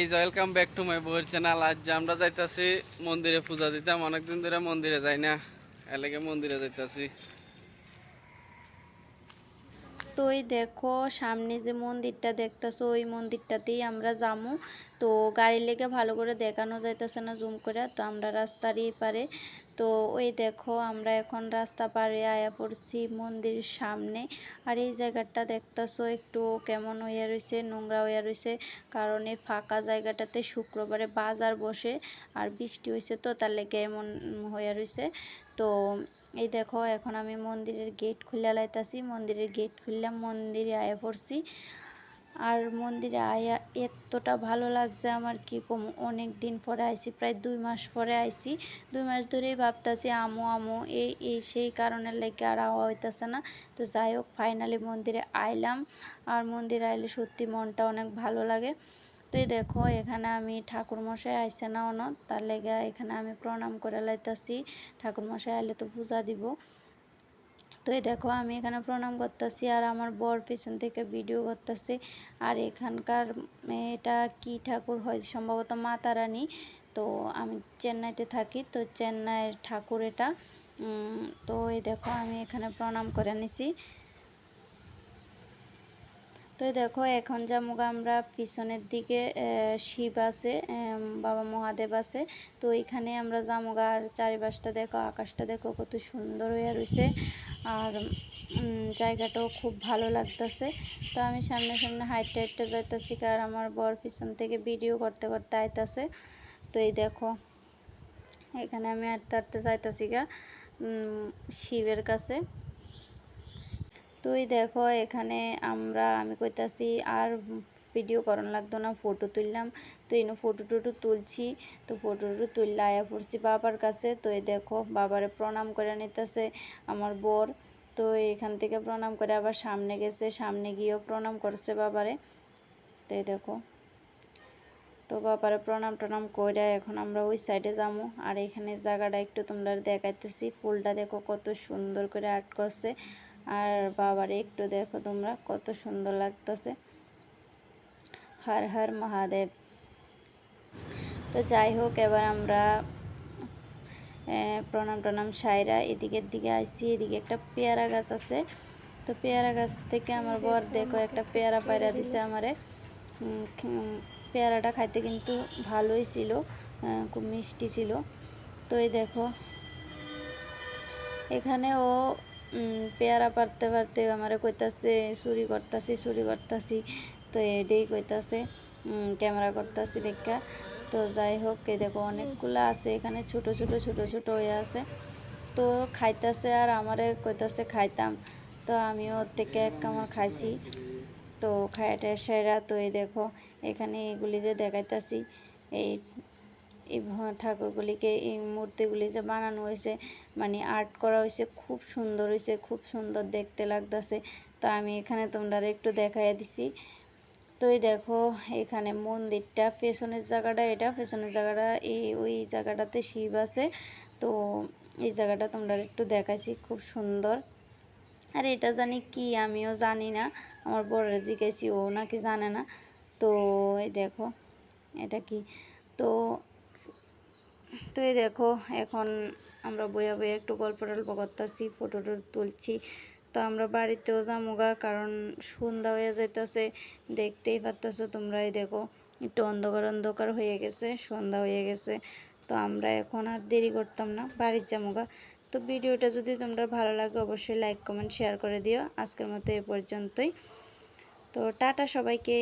Guys welcome back to my বইয়ের channel আজ আমরা যাইতাছি মন্দিরে পূজা দিতাম অনেকদিন ধরে মন্দিরে যাই না এলাকে মন্দিরে যাইতাছি। তো ওই দেখো, সামনে যে মন্দিরটা দেখতেছো, ওই মন্দিরটাতেই আমরা যামু। তো গাড়ি লেগে ভালো করে দেখানো যাইতেছে না জুম করে তো আমরা রাস্তার এই পারে। তো ওই দেখো, আমরা এখন রাস্তা পারে আয়া পড়ছি মন্দিরের সামনে। আর এই জায়গাটা দেখতেছো, একটু কেমন হইয়া রয়েছে নোংরা হইয়া রয়েছে কারণ এই ফাঁকা জায়গাটাতে শুক্রবারে বাজার বসে, আর বৃষ্টি হয়েছে তো, তার লেগে এমন হইয়া রয়েছে তো এই দেখো, এখন আমি মন্দিরের গেট খুলে লাইতাছি। মন্দিরের গেট খুললাম মন্দিরে আয়া পড়ছি। আর মন্দিরে আয়া এতটা ভালো লাগছে আমার, কি কম অনেক দিন পরে আইছি, প্রায় দুই মাস পরে আইছি। দুই মাস ধরেই ভাবতাছি, আমো আমো, এই এই, সেই কারণের লেগে আর আওয়া হইতাছে না। তো যাই হোক ফাইনালি মন্দিরে আইলাম। আর মন্দিরে আইলে সত্যি মনটা অনেক ভালো লাগে। তো এই দেখো, এখানে আমি ঠাকুরমশাই আইসে না অন তার লেগে এখানে আমি প্রণাম করে লাইতাছি। ঠাকুরমশাই আইলে তো পূজা দিব। তো এই দেখো, আমি এখানে প্রণাম করতেছি আর আমার বর পিছন থেকে ভিডিও করতেছে। আর এখানকার এটা কি ঠাকুর হয়, সম্ভবত মা তারানী তো আমি চেন্নাইতে থাকি, তো চেন্নাইয়ের ঠাকুর এটা। তো এই দেখো, আমি এখানে প্রণাম করে নিছি। তো দেখো, এখন যেমন আমরা পিছনের দিকে শিব আছে বাবা মহাদেব আছে। তো এখানে আমরা জামুগা আর চারিপাশটা দেখো, আকাশটা দেখো কত সুন্দর হয়ে রয়েছে আর জায়গাটাও খুব ভালো লাগতেছে। তো আমি সামনে সামনে হাইটে হাইটে যাইতেছি আর আমার বর পিছন থেকে ভিডিও করতে করতে আইতাছে। তো এই দেখো, এখানে আমি হাঁটতে হাঁটতে যাইতাছি গা শিবের কাছে। তো এই দেখো, এখানে আমরা, আমি কইতাছি, আর ভিডিও করন লাগতো না ফটো তুললাম। তো এই ফটো টটো তুলছি, তো ফটো টটো তুললে আয়া পড়ছি বাবার কাছে। তো এই দেখো, বাবারে প্রণাম করে নিতেছে আমার বর। তো এখান থেকে প্রণাম করে আবার সামনে গেছে, সামনে গিয়েও প্রণাম করছে বাবারে। তো এই দেখো, তো বাবারে প্রণাম টনাম করে এখন আমরা ওই সাইডে যাব আর এখানে জায়গাটা একটু তোমরা দেখাইতেছি। ফুলটা দেখো কত সুন্দর করে আর্ট করছে। আর বাবারে একটু দেখো তোমরা, কত সুন্দর লাগতেছে। হর হর মহাদেব। তো যাই হোক, এবার আমরা প্রণাম টনাম সাইরা এদিকের দিকে আসছি এদিকে একটা পেয়ারা গাছ আছে। তো পেয়ারা গাছ থেকে আমার বর দেখো একটা পেয়ারা পায়রা দিছে আমারে। পেয়ারাটা খাইতে কিন্তু ভালোই ছিল খুব মিষ্টি ছিল। তো এই দেখো এখানে ও পেয়ারা পারতে পারতে আমারে কইতাছে, চুরি করতাছি চুরি করতাছি। তো এটাই কইতাছে ক্যামেরা করতাছি দেখা। তো যাই হোক, এই দেখো অনেকগুলো আছে, এখানে ছোট ছোট ছোট ছোট হয়ে আছে। তো খাইতাছে আর আমারে কইতাছে, খাইতাম। তো আমিও ওর থেকে এক কামড় খাইছি। তো খাইটা সেরা, তো এই দেখো, এখানে এগুলিরে দেখাইতাছি। এই এই ঠাকুরগুলিকে এই মূর্তিগুলি যে বানানো হয়েছে মানে আর্ট করা হয়েছে, খুব সুন্দর হয়েছে, খুব সুন্দর দেখতে লাগতেছে। তো আমি এখানে তোমরা একটু দেখাইয়া দিছি। তো এই দেখো, এখানে মন্দিরটা, পেছনের জায়গাটা এটা, পেছনের জায়গাটা এই, ওই জায়গাটাতে শিব আছে। তো এই জায়গাটা তোমরা একটু দেখাইছি, খুব সুন্দর। আর এটা জানি কি, আমিও জানি না। আমার বড়রা জিজ্ঞেসি ও নাকি জানে না। তো এই দেখো, এটা কি? তো তো এই দেখো, এখন আমরা বইয়া বইয়া একটু গল্প টল্প করতেছি ফটো তুলছি। তো আমরা বাড়িতেও যামুগা, কারণ সন্ধ্যা হয়ে যাইতেছে, দেখতেই পারতেছো তোমরা এই দেখো, একটু অন্ধকার অন্ধকার হয়ে গেছে, সন্ধ্যা হয়ে গেছে। তো আমরা এখন আর দেরি করতাম না, বাড়ির যামুগা। তো ভিডিওটা যদি তোমরা ভালো লাগে অবশ্যই লাইক কমেন্ট শেয়ার করে দিও। আজকের মতো এ পর্যন্তই। তো টাটা সবাইকে।